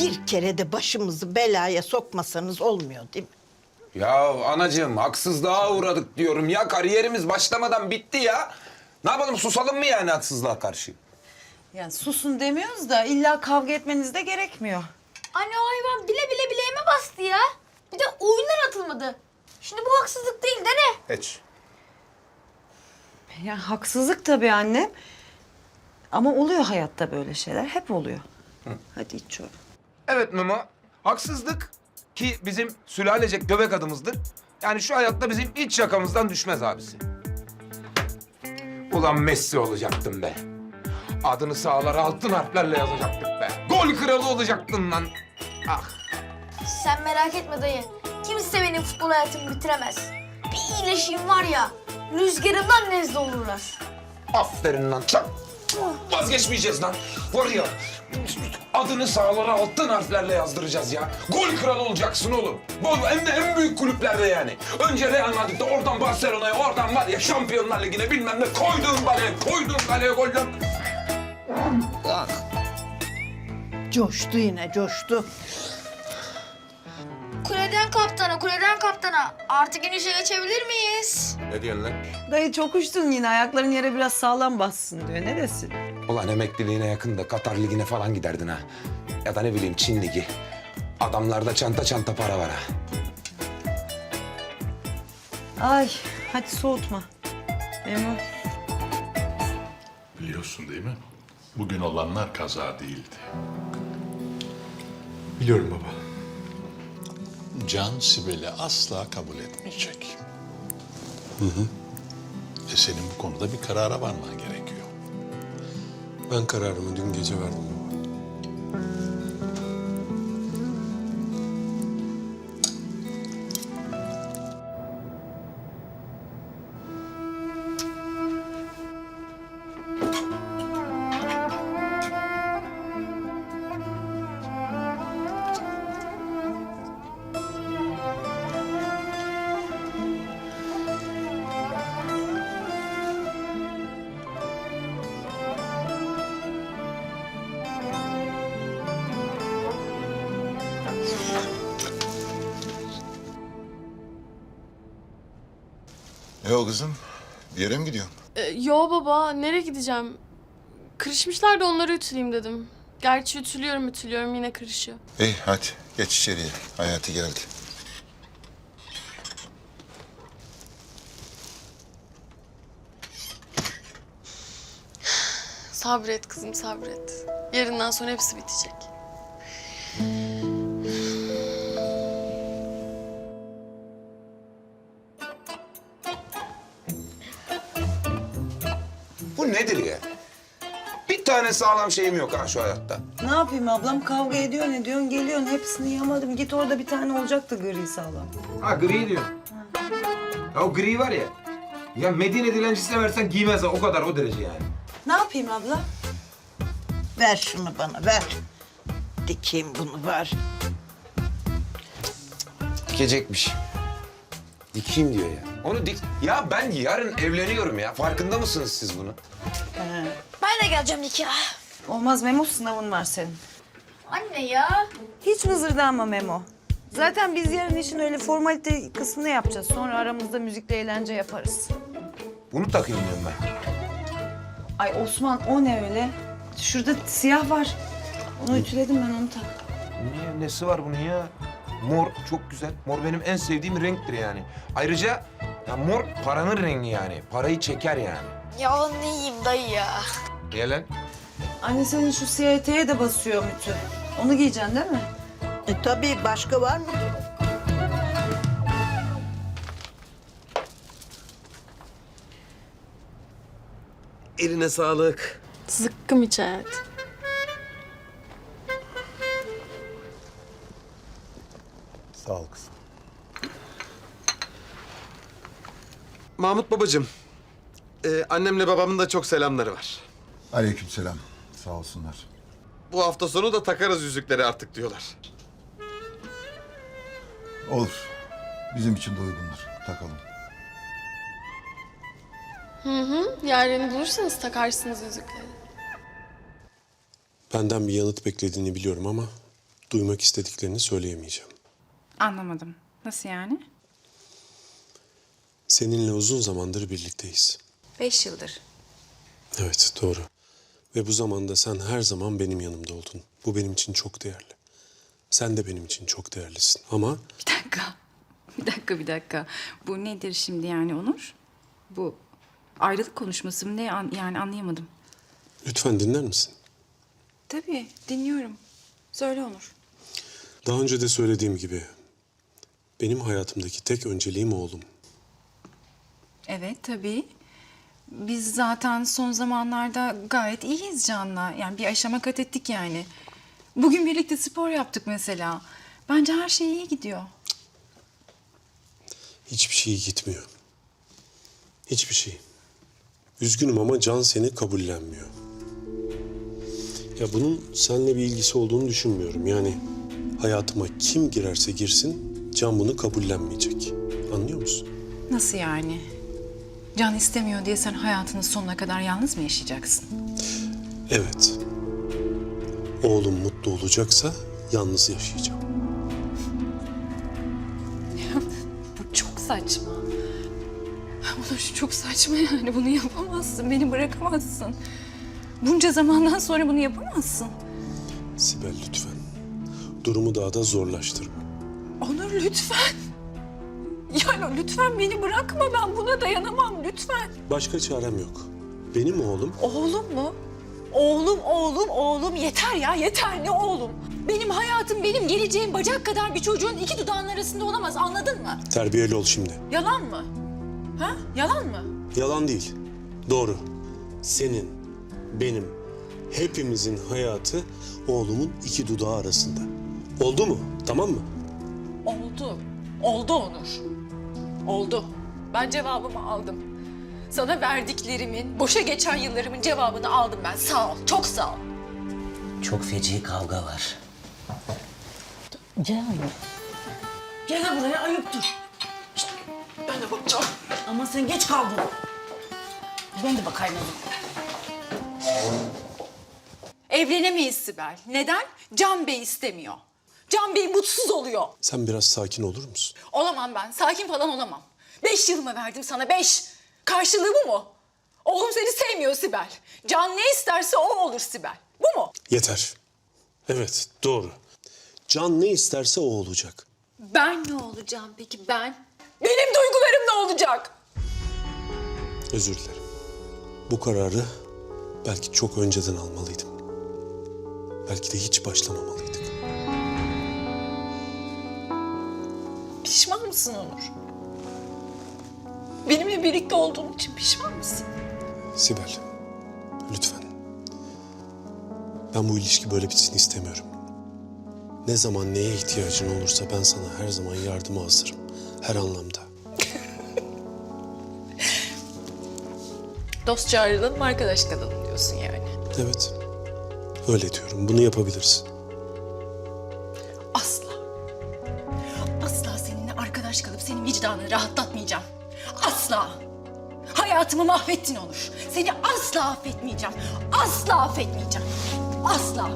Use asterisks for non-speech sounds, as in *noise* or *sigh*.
bir kere de başımızı belaya sokmasanız olmuyor değil mi? Ya anacığım haksızlığa uğradık diyorum ya. Kariyerimiz başlamadan bitti ya. Ne yapalım susalım mı yani haksızlığa karşı? Yani susun demiyoruz da illa kavga etmeniz de gerekmiyor. Anne o hayvan bile bile bileğime bastı ya. Bir de oyundan atılmadı. Şimdi bu haksızlık değil de ne? Hiç. Ya haksızlık tabii annem. Ama oluyor hayatta böyle şeyler. Hep oluyor. Hadi iç çorba. Evet Memo. Haksızlık ki bizim sülalecek göbek adımızdır. Yani şu hayatta bizim hiç yakamızdan düşmez abisi. Ulan Messi olacaktım be. Adını sağlara altın harflerle yazacaktık be. Gol kralı olacaktın lan. Ah. Sen merak etme dayı. Kimse benim futbol hayatımı bitiremez. Bir iyileşeyim var ya. Rüzgarımdan nezle olurlar. Aferin lan. Çak. Vazgeçmeyeceğiz lan. Var ya adını sağlara altın harflerle yazdıracağız ya. Gol kralı olacaksın oğlum. Gol hem en büyük kulüplerde yani. Önce Real Madrid'de oradan Barcelona'ya oradan var ya Şampiyonlar Ligi'ne bilmem ne koyduğun kaleye koyduğun kaleye goller. Coştu yine coştu. Kuleden kaptana, kuleden kaptana. Artık inişe geçebilir miyiz? Ne diyorsun lan? Dayı çok uçtun yine. Ayakların yere biraz sağlam bassın diyor. Ne desin? Ulan emekliliğine yakın da Katar Ligi'ne falan giderdin ha. Ya da ne bileyim Çin Ligi. Adamlarda çanta çanta para var ha. Ay hadi soğutma. Memo. Biliyorsun değil mi? Bugün olanlar kaza değildi. Biliyorum baba. Can Sibel'i asla kabul etmeyecek. Hı hı. E senin bu konuda bir karara varman gerekiyor. Ben kararımı dün gece verdim Ne o kızım? Bir yere mi gidiyorsun? Ee, yo baba, nereye gideceğim? Kırışmışlar da onları ütüleyeyim dedim. Gerçi ütülüyorum ütülüyorum yine kırışıyor. İyi hadi geç içeriye. Hayati geldi. Sabret kızım sabret. Yarından sonra hepsi bitecek. Bir tane sağlam şeyim yok ha şu hayatta. Ne yapayım ablam? Kavga ediyorsun ediyorsun geliyorsun. Hepsini yamadım. Git orada bir tane olacaktı gri sağlam. Ha gri diyor. Ya o gri var ya. Ya Medine dilencisine versen giymez ha, o kadar o derece yani. Ne yapayım abla? Ver şunu bana ver. Dikeyim bunu var. Dikecekmiş. Dikeyim diyor ya. Onu dik... Ya ben yarın evleniyorum ya. Farkında mısınız siz bunu? Ben de geleceğim nikah. Olmaz Memo sınavın var senin. Anne ya. Hiç mızırdanma Memo. Zaten biz yarın işin öyle formalite kısmını yapacağız. Sonra aramızda müzikle eğlence yaparız. Bunu takayım diyorum ben. Ay Osman o ne öyle? Şurada siyah var. Onu ütüledim ben onu tak. Niye? Nesi var bunun ya? Mor çok güzel. Mor benim en sevdiğim renktir yani. Ayrıca ya mor paranın rengi yani. Parayı çeker yani. Ya ne yiyeyim dayı ya. Niye lan? Anne senin şu siyah eteğe de basıyor mütü. Onu giyeceksin değil mi? E tabii başka var mı? Eline sağlık. Zıkkım iç hayat. Sağ ol kızım. Mahmut babacığım. e, annemle babamın da çok selamları var. Aleykümselam. Sağ olsunlar. Bu hafta sonu da takarız yüzükleri artık diyorlar. Olur. Bizim için de uygundur. Takalım. Hı hı. Yerlerini bulursanız takarsınız yüzükleri. Benden bir yanıt beklediğini biliyorum ama duymak istediklerini söyleyemeyeceğim. Anlamadım. Nasıl yani? Seninle uzun zamandır birlikteyiz. Beş yıldır. Evet, doğru. Ve bu zamanda sen her zaman benim yanımda oldun. Bu benim için çok değerli. Sen de benim için çok değerlisin. Ama Bir dakika. Bir dakika, bir dakika. Bu nedir şimdi yani Onur? Bu ayrılık konuşması mı ne an- yani anlayamadım. lütfen dinler misin? Tabii dinliyorum. Söyle Onur. Daha önce de söylediğim gibi benim hayatımdaki tek önceliğim oğlum. Evet tabii. Biz zaten son zamanlarda gayet iyiyiz Can'la. Yani bir aşama kat ettik yani. Bugün birlikte spor yaptık mesela. Bence her şey iyi gidiyor. Hiçbir şey gitmiyor. Hiçbir şey. Üzgünüm ama Can seni kabullenmiyor. Ya bunun seninle bir ilgisi olduğunu düşünmüyorum. Yani hayatıma kim girerse girsin Can bunu kabullenmeyecek. Anlıyor musun? Nasıl yani? Can istemiyor diye sen hayatının sonuna kadar yalnız mı yaşayacaksın? Evet. Oğlum mutlu olacaksa yalnız yaşayacağım. *laughs* Bu çok saçma. Onur çok saçma yani. Bunu yapamazsın. Beni bırakamazsın. Bunca zamandan sonra bunu yapamazsın. Sibel lütfen. Durumu daha da zorlaştırma. Onur lütfen. Yani lütfen beni bırakma. Ben buna dayanamam lütfen. Başka çarem yok. Benim oğlum Oğlum mu? Oğlum, oğlum, oğlum. Yeter ya, yeter. Ne oğlum? Benim hayatım, benim geleceğim bacak kadar bir çocuğun iki dudağının arasında olamaz. Anladın mı? terbiyeli ol şimdi. Yalan mı? Ha? Yalan mı? Yalan değil. Doğru. Senin, benim, hepimizin hayatı oğlumun iki dudağı arasında. Oldu mu? Tamam mı? Oldu. Oldu Onur. Oldu. Ben cevabımı aldım. Sana verdiklerimin, boşa geçen yıllarımın cevabını aldım ben. Sağ ol, çok sağ ol. Çok feci kavga var. Gel. Gel buraya ayıptır. Ben de bakacağım. Ama sen geç kaldın. Ben de bakayım. Evlenemeyiz Sibel. Neden? Can Bey istemiyor. Can Bey mutsuz oluyor. Sen biraz sakin olur musun? Olamam ben. Sakin falan olamam. Beş yılımı verdim sana. Beş. Karşılığı bu mu? Oğlum seni sevmiyor Sibel. Can ne isterse o olur Sibel. Bu mu? Yeter. Evet, doğru. Can ne isterse o olacak. Ben ne olacağım peki ben? Benim duygularım ne olacak? Özür dilerim. Bu kararı belki çok önceden almalıydım. Belki de hiç başlamamalıydık. Pişman mısın Onur? Benimle birlikte olduğun için pişman mısın? Sibel, lütfen. Ben bu ilişki böyle bitsin istemiyorum. Ne zaman neye ihtiyacın olursa ben sana her zaman yardıma hazırım. Her anlamda. *laughs* Dostça ayrılalım, arkadaş kalalım diyorsun yani. Evet. Öyle diyorum. Bunu yapabilirsin. Vicdanını rahatlatmayacağım. Asla. Hayatımı mahvettin Onur. Seni asla affetmeyeceğim. Asla affetmeyeceğim. Asla.